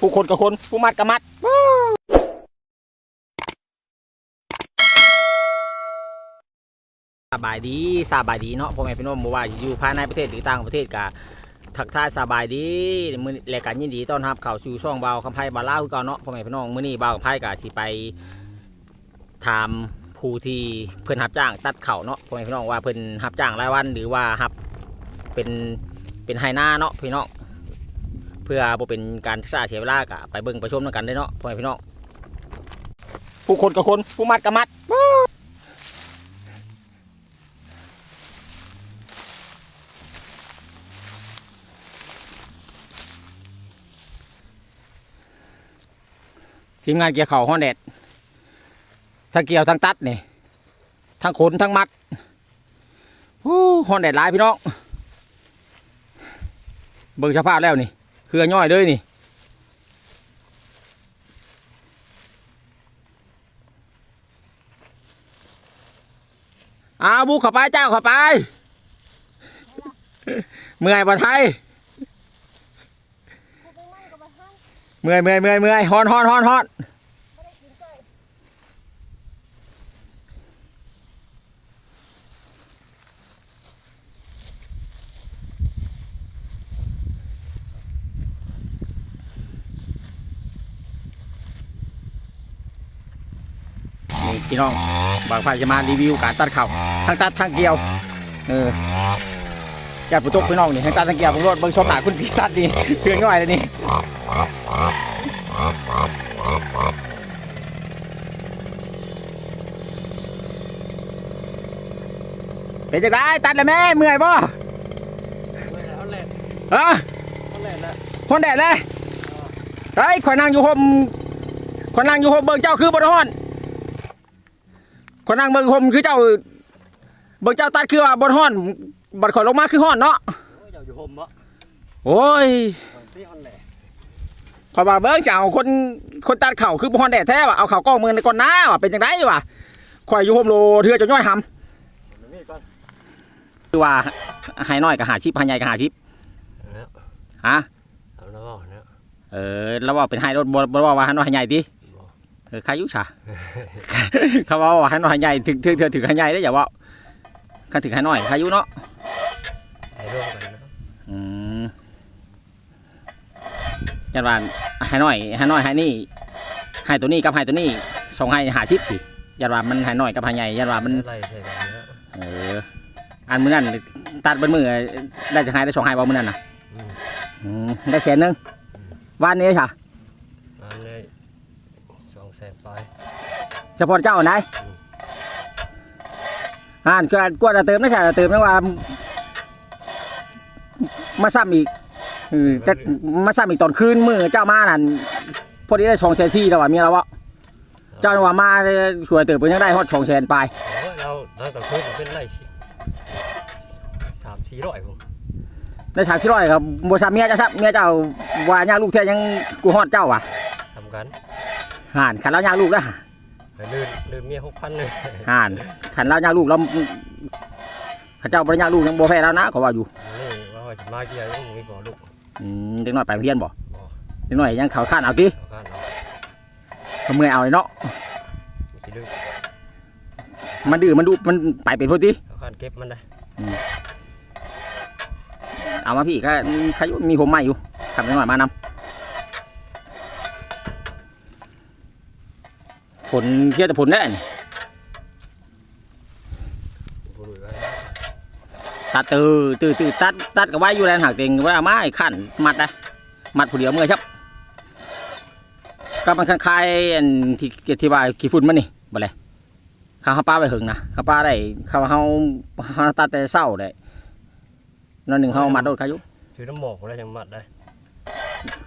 ผู้คนกับคน ผู้มัดกับมัดสบายดีสบายดีเนาะพ่อแม่พี่น้องบ่ว่าอยู่ภายในประเทศหรือต่างประเทศก็ทักทายสบายดีมื้อนี้รายการยินดีต้อนรับเข้าสู่ช่องเบาคำไพ่บาล่าคือเก่าเนาะพ่อแม่พี่น้องมื้อนี้เบาคำไพ่ก็สิไปถามผู้ที่เพิ่นรับจ้างตัดเข่าเนาะพ่อแม่พี่น้องว่าเพิ่นรับจ้างรายวันหรือว่ารับเป็นเป็นไฮนาเนาะพี่น้อง พื่อบ่เป็นการศึกษาเสียเวลาก็ไปเบิ่งไปชมนำกันเด้อเนาะพ่อแม่พี่น้องผู้คนกับคนผู้มัดกับมัดทีมงานเกี่ยวเข่าวฮอนแดดทั้งเกี่ยวทั้งตัดนี่ทั้งขนทั้งมัดฮู้ฮอนแดดหลายพี่น้องเบิ่งสภาพแล้วนี่ เครือย่อยเลยนี่อ้าวบุกเข้าไปเจ้าเข้าไป เมื่อยบ่ไทย เมื่อยเมื่อยเมื่อยเมื่อยฮอนฮอนฮอนฮอน พี่น้องบางฝ่ายจะมารีวิวการตัดเข่าทั้งตัดทั้งเกี่ยวเอออยากผู้จกพี่น้องนี่ทั้งตัดทั้งเกี่ยวผมรถเบิ่งชมหนาคุณพี่ตัดนี่เครื่องย่อยเลยนี่เป็นจังไดตัดแล้วแม่เมื่อยบ่ฮะฮอนแดดเลยเฮ้ยข่อยนั่งอยู่ห่มข่อยนั่งอยู่ห่มเบิ่งเจ้าคือบ่ได้ฮ้อนข่ อยนั่งเบิ่งห่มคือเจ้าเบิ่งเจ้าตัดคือว่าบ่ได้ฮ้อนบัดข่อยลงมาคือฮ้อนเนาะเจ้าอยู่ห่มบ่โอ้ยที่ฮอนแหละข่อยว่าเบิ่งเจ้าคนคนตัดเข่าคือบ่ฮ้อนแดดแท้ว่ะเอาเข่ากล้องมือในก่อนหน้าว่ะเป็นจังไดวะข่อยอยู่ห่มโลเทื่อจะย่อยหำนี่ก่อนคือว่าให้น้อยก็หาชิปให้ใหญ่ก็หาชิปแล้วฮะเอาแล้วบ่เนี่ยเออแล้วว่าเป็นให้รถบ่บ่ว่าว่าให้น้อยให้ใหญ่ติเออ ใครอยุชาเขาว่าว่าให้น้อยให้ใหญ่ถึงถึงถึงถึงให้ใหญ่ได้ออย่าว่าคันถึงให้น้อยใครอยุเนาะให้ร่วมกันนะอืมยันว่าให้น้อยให้น้อยให้นี่ให้ตัวนี้กับให้ตัวนี้ส่งให้หาชิปสิยันว่ามันให้น้อยกับให้ใหญ่ยันว่ามันไล่ใส่แบบนี้เอออันมื้อนั้นตัดเบิ้มือได้จะให้ได้สองให้บ่มื้อนั้นน่ะอืมอืมได้แสนหนึงวันนี้ค่ะ อันนี้สองแสนไป เฉพาะเจ้าไหนอ่านคือกว่าจะเติมไม่ใช่จะเติมไม่ว่า มาซ้ำอีกเออจะมาซ้ำอีกตอนคืนมือเจ้ามานั่นพอดีได้สองแสนสี่แล้วว่ะเมียเราวะเจ้าว่ามาช่วยเติมเพิ่นยังได้ฮอดสองแสนไปโอ้ยเราเราต้องคุยเป็นไล่สามสี่ร้อยผมได้สามสิร้อยครับบัซ้ำเมียเจ้าครับเมียเจ้าว่าย่างลูกเท่ายังกูฮอดเจ้าว่ะทำกันห่านขันเราย่างลูกแล้ว ลืมลืมเมียหกพันเลยห่านขันเราย่างลูกเราข้าเจ้าบริย่างลูกยังบ่แพ้แล้วนะเขาว่าอยู่นี่ว่าจะมาเกี่ยวยังมีบ่ลูกอืมเด็กน้อยไปเพียนบ่เด็กน้อยยังเขาข้านเอาติเอากันเอาเขาเมื่อยเอาเลยเนาะสิลืมมันดื้อมันดุมันไปเป็นพอดีเอากันเก็บมันได้เอามาพี่ก็ใครอยู่มีผมใหม่อยู่ทำนิดหน่อยมานำ ผลเที่ยวแต่ผลได้นี่บุรุษไว้ตัดตือตือตือตัดตัดกับไว้อยู่แล้วหักเต็งว่าไม้ขั้นมัดนะมัดผู้เดียวเมื่อยครับก็มันคล้ายๆอันที่ที่ว่าขี้ฝุ่นมันนี่บ่เลยข้าวป้าไปหึงนะข้าวป้าได้ข้าวเฮาเฮาตัดแต่เศร้าได้นั่นหนึ่งเฮามัดโดดขายุถือน้ำหมอกแล้วยังมัดได้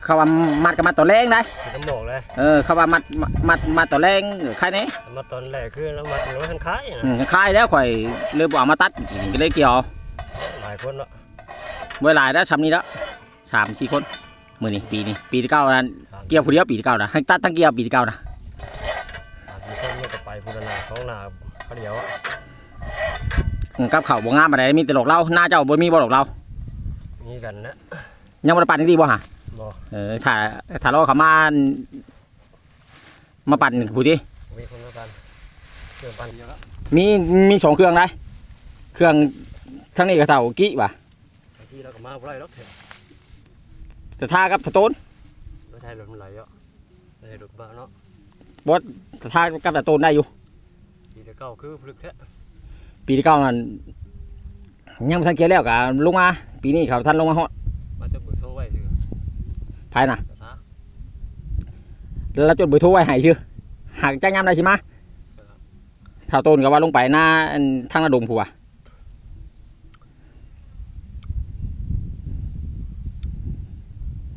เขาว่ามัดกับมัดตัวแรงได้ถือน้ำหมอกเลยเออเขาว่ามัดมัดมัดมัดตัวแรงใครเนี่ยมาตอนแรกคือเรามัดหนูทันคล้ายนะอืมคล้ายแล้วข่อยเลยบอกเอามาตัดก็เลยเกี่ยวหลายคนเนาะเมื่อหลายแล้วช้ำนี้แล้วสามสี่คนมือนี้ปีนี้ปีที่เก้านั้นเกี่ยวผู้เดียวปีที่เก้านะให้ตัดทั้งเกี่ยวปีที่เก้านะสามสี่คนมันก็ไปพูดนาของนาเขาเดียวอะอืมกับเขาวบ่งามอะไรมีแต่หลอกเราหน้าเจ้าบ่มีบ่หลอกเรามีกันนะยังบ่ได้ปานนี้ดีบ่ฮะ บอบ่เออถ้าถ้ารอเขามามาปั่นผู้ดิมีคนมาปันเครื่องปันเยอะแล้วมีมีสองเครื่องได้เครื่องทั้งนี้กับเต่ากี้ว่ะบางทีเราก็มาบ่ได้หรอกเถอะแต่ท่ากับสโตนเราใช้รถมันไหลเยอะเราใช้รถบ้าเนาะแต่ท่ากับสโตนได้อยู่ทีเดียวเก้าคือพลึกแท้ปีที่เก้านั้นยังบ่ทันเกี่ยวแล้วกับลงมา ปีนี้เขาท่านลงมาฮอด มาจะเบอร์โทรไว้เถอะ ภายน่ะกระทะแล้วจดเบอร์โทรไว้ให้ชื่อหากจ้างยามได้ใช่ไหมะถ้าต้นก็ว่าลงไปหน้าอันทางระดมผัว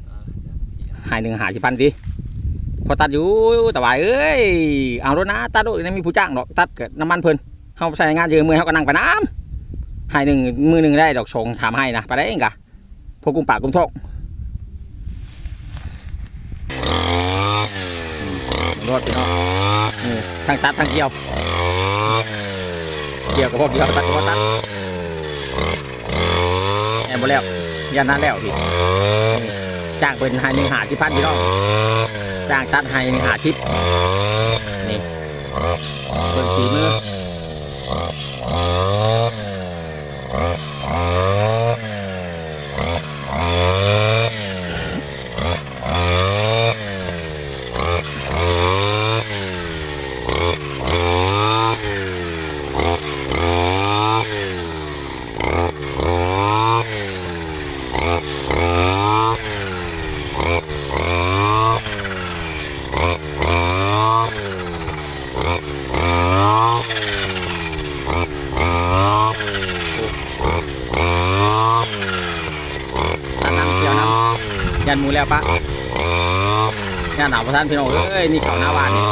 อ่าเดี๋ยวพี่หาใหายหนึ่งหาสิพันสิพอตัดอยู่แต่ว่าเอ้ยเอารถนะตัดรถนี่มีผู้จ้างดอกตัดกับน้ำมันเพิ่นเฮาใส่งานเยอะมือเฮาก็นั่งไปน้ำใหายหนึ่งมือหนึ่งได้ดอกชงถามให้นะไปได้เองกะพวกกุมปากกุมท้อง รถพี่น้องทั้งตัดทั้งเกี่ยว เกี่ยวกับพวกเกี่ยวตัดกับพวกตัดแอบบ่แล้วยันนั้นแล้วพี่จ้างเป็นหาหนึ่งหาสิพันพี่น้องจ้างตัดหายหนึ่งหาชิพนี่เปิดสีมือตัดน้ำเกี่ยวน้ำ ยันมูแล้วปะยันหนาวพระท่านพี่น้องเอ้ยนี่เขาหน้าบ้านนี่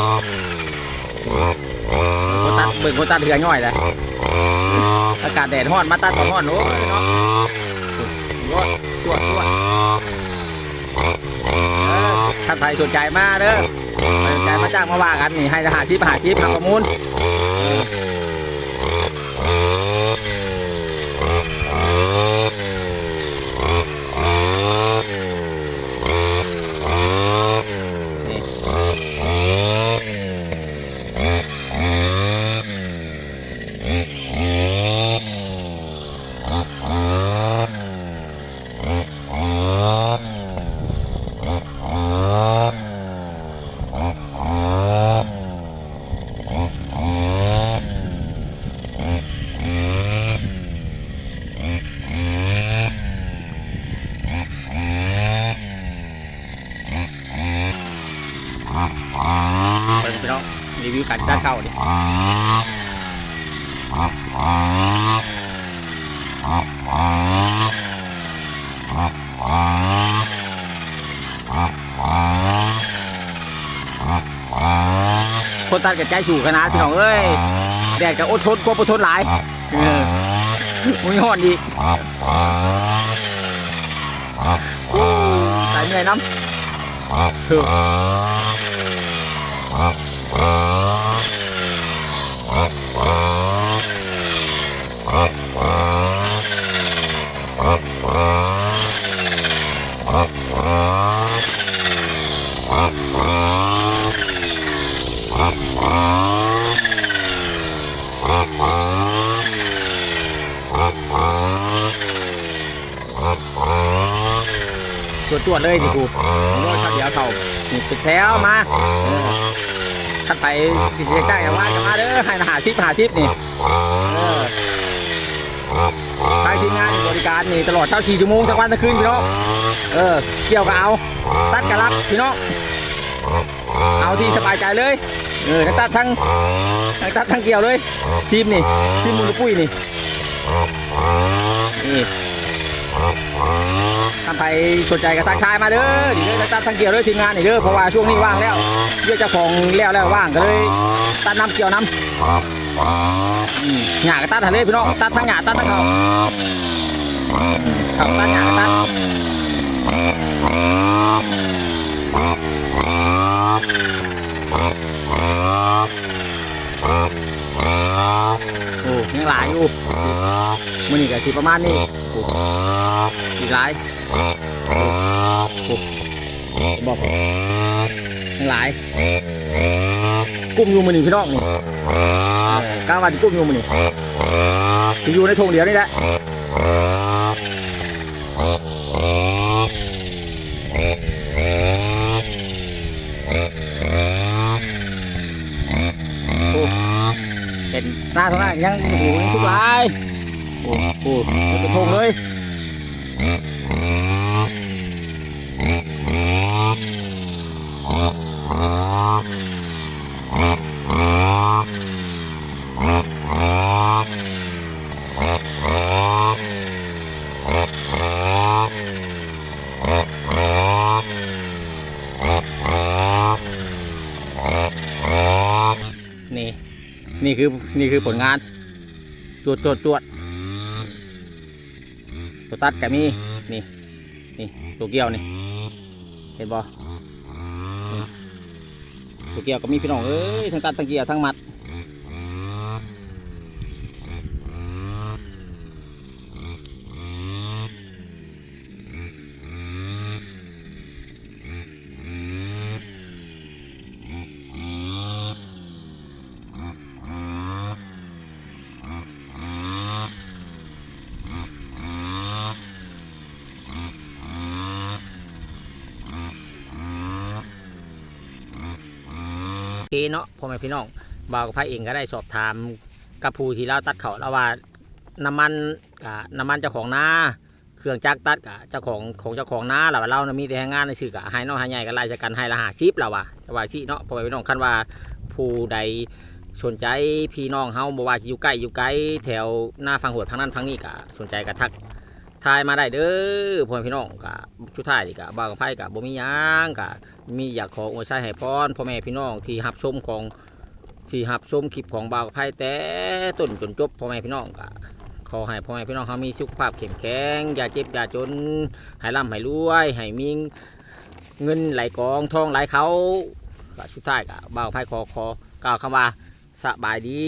คตัดเบิ่งคตัดเหือย่อยเลยอากาศแดดร้อนมาตัดตอนร้อนโอ้ยเนาะรวดจวดจวดท่านไทยสนใจมากเด้อสนใจมาจ้างมาว่ากันนี่ให้ทหารชีพหาชีพทำประมูล เปิดพี่น้องรีวิวการด้านเข้าดิ คนตัดกับใจสู่ขนาดพี่น้องเอ้ยแดดกับอดทนกลัวอดทนหลายเออมึงห่อนดีใส่เหนื่อยน้ำ คือตรวจตรวจเลยดิกูรถขับเดียวเขานี่ติดแถวมาเออขันไปสิเจ๊จ้างอย่าว่ากันมาเด้อให้หาชิปหาชิปนี่เออทางทีมงานนี่บริการนี่ตลอดเช้าสี่ชั่วโมงทั้งวันทั้งคืนพี่น้องเออเกี่ยวก็เอาตัดกระลับพี่น้องเอาที่สบายใจเลยเออทั้งตัดทั้งทั้งตัดทั้งเกี่ยวเลยทีมนี่ทีมมูลปุ้ยนี่นี่ ท่านไปสนใจกับทักทายมาเด้อเดี๋ยวจะตัดทั้งเกี่ยวเลยทีมงานนี่เด้อเพราะว่าช่วงนี้ว่างแล้วเยอะจ้าของแล้วแล้วว่างก็เลยตัดน้ำเกี่ยวน้ำหญ้าก็ตัดทะเลพี่น้องตัดทั้งหญ้าตัดทั้งเขาเขาตัดหญ้าก็ตัดโอ้ยังหลายอยู่มื้อนี้ก็สิประมาณนี้ อีกหลายบอกหลายกลุ่มอยู่มือหนึ่พี่น้องนี่กล้าวันกลุ่มอยู่มือหนึ่งสิอยู่ในทงเดียวนี่แหละเป็นหน้าเท่านั้นยังโอ้โหยังทุกลาย โอ้โหเป็นทงเลยนี่ นี่คือ นี่คือผลงาน จวดจวดจวด ตัวตัดก็มีนี่นี่ตัวเกี่ยวนี่เห็นบ่ตัวเกี่ยวก็มีพี่น้องเอ้ยทั้งตัดทั้งเกี่ยวทั้งมัด เนาะพ่อแม่พี่น้องบ่าวกับไพ่เองก็ได้สอบถามกับผู้ที่เราตัดเขาแล้วว่าน้ำมันกับน้ำมันเจ้าของนาเครื่องจักรตัดกับเจ้าของของเจ้าของนาแล้วว่าเรานะมีแต่แรงงานในสื่อกับให้น้องให้ใหญ่กันไล่จากกันให้ละหาซิปแล้วว่าจว่าสิเนาะพ่อแม่พี่น้องคันว่าผู้ใดสนใจพี่น้องเฮาบ่ว่าสิอยู่ใกล้อยู่ไกลแถวหน้าฟังหวดพังนั้นพังนี้ก็สนใจก็ทัก ทายมาได้เด้อพ่อแม่พี่น้องก็ชุดท้ายนี่ก็บ่าวกับไพ่ก็บ่มีหยังก็มีอยากขออวยชัยให้พรพ่อแม่พี่น้องที่หับชมของที่หับชมคลิปของบ่าวกับไพ่แต่ต้นจนจบพ่อแม่พี่น้องก็ขอให้พ่อแม่พี่น้องเขามีสุขภาพเข้มแข็งอย่าเจ็บอย่าจนให้ร่ำให้รวยให้มีเงินไหลกองทองไหลเขาก็สุดท้ายก็บ่าวกับไพ่ขอขอกล่าวคำว่าสบายดี